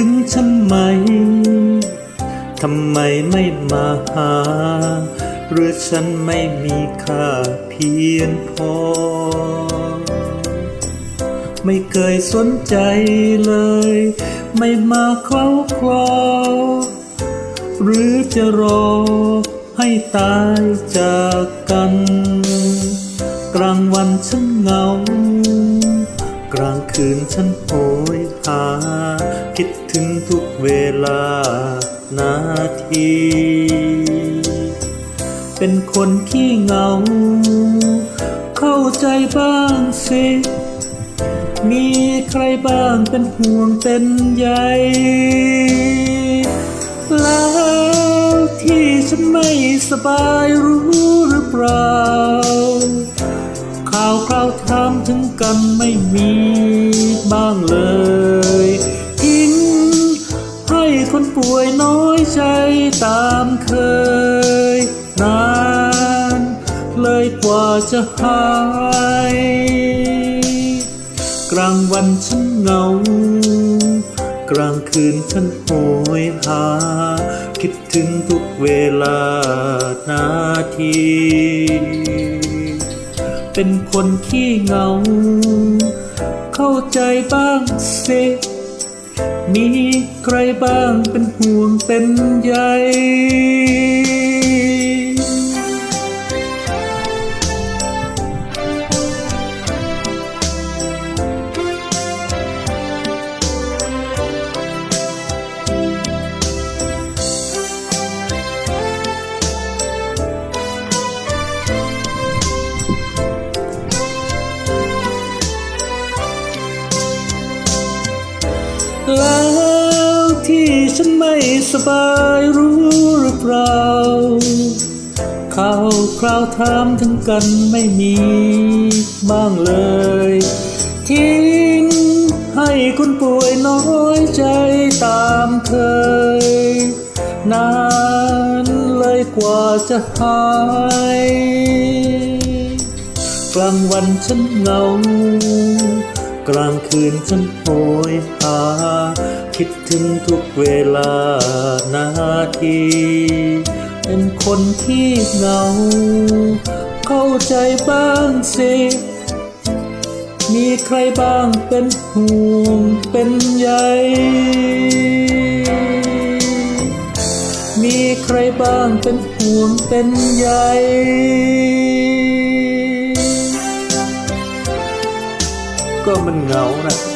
ถึงฉันไหมทำไมไม่มาหา หรือฉันไม่มีค่าเพียงพอ ไม่เคยสนใจเลย ไม่มาเคล้าคลอหรือจะรอให้ตายจากกัน กลางวันฉันเหงา กลางคืนฉันโหยหาคิด ถึงทุกเวลานาที เป็นคนขี้เหงา เข้าใจบ้างสิ มีใครบ้างเป็นห่วงเป็นใยแล้วที่ฉันไม่สบายรู้หรือเปล่า ข่าวคราวถามถึงกันไม่มีบ้างเลย ป่วยน้อยใจตามเคย นานเลยกว่าจะหาย กลางวันฉันเหงา กลางคืนฉันโหยหา คิดถึงทุกเวลานาที เป็นคนขี้เหงา เข้าใจบ้างสิ มีใครบ้างเป็นห่วงเป็นใย แล้วที่ฉันไม่สบายรู้หรือเปล่าข่าวคราวถามถึงกันไม่มีบ้างเลย ทิ้งให้คนป่วยน้อยใจตามเคย นานเลยกว่าจะหายกลางวันฉันเหงา กลางคืนฉันโหยหา คิดถึงทุกเวลานาที เป็นคนที่เหงา เข้าใจบ้างสิ มีใครบ้างเป็นห่วงเป็นใยมีใครบ้างเป็นห่วงเป็นใย ก็มันเหงานะ